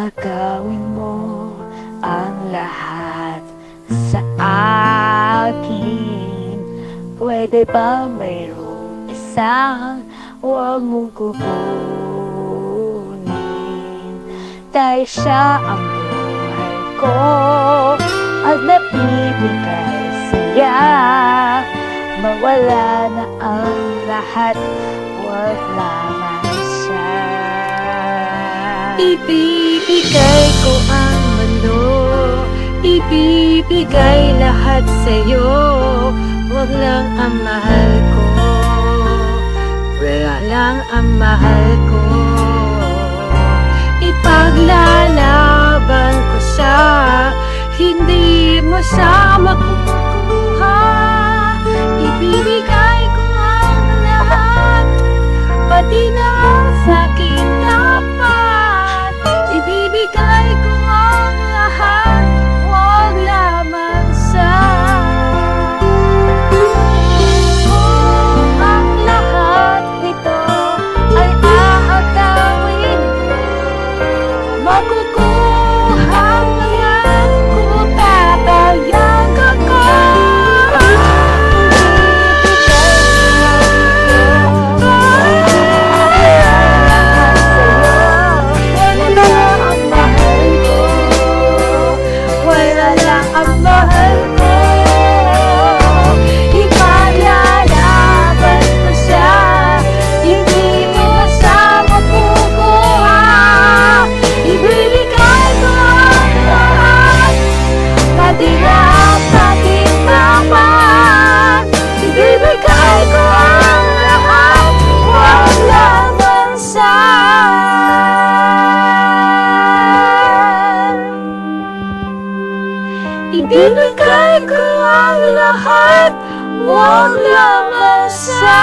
gagawin mo ang lahat sa akin. Pwede ba mayroong isang huwag mong kukunin? Dahil siya ang buhay ko at nabibigay siya. Mawala na ang lahat, huwag lamang Ibibigay ko ang mundo. Ibibigay lahat sa'yo. Huwag lang ang mahal ko. Wala lang ang mahal ko. Ipaglalaban ko siya. Hindi mo siya Ibibigay ko ang lahat. Huwag lamang sa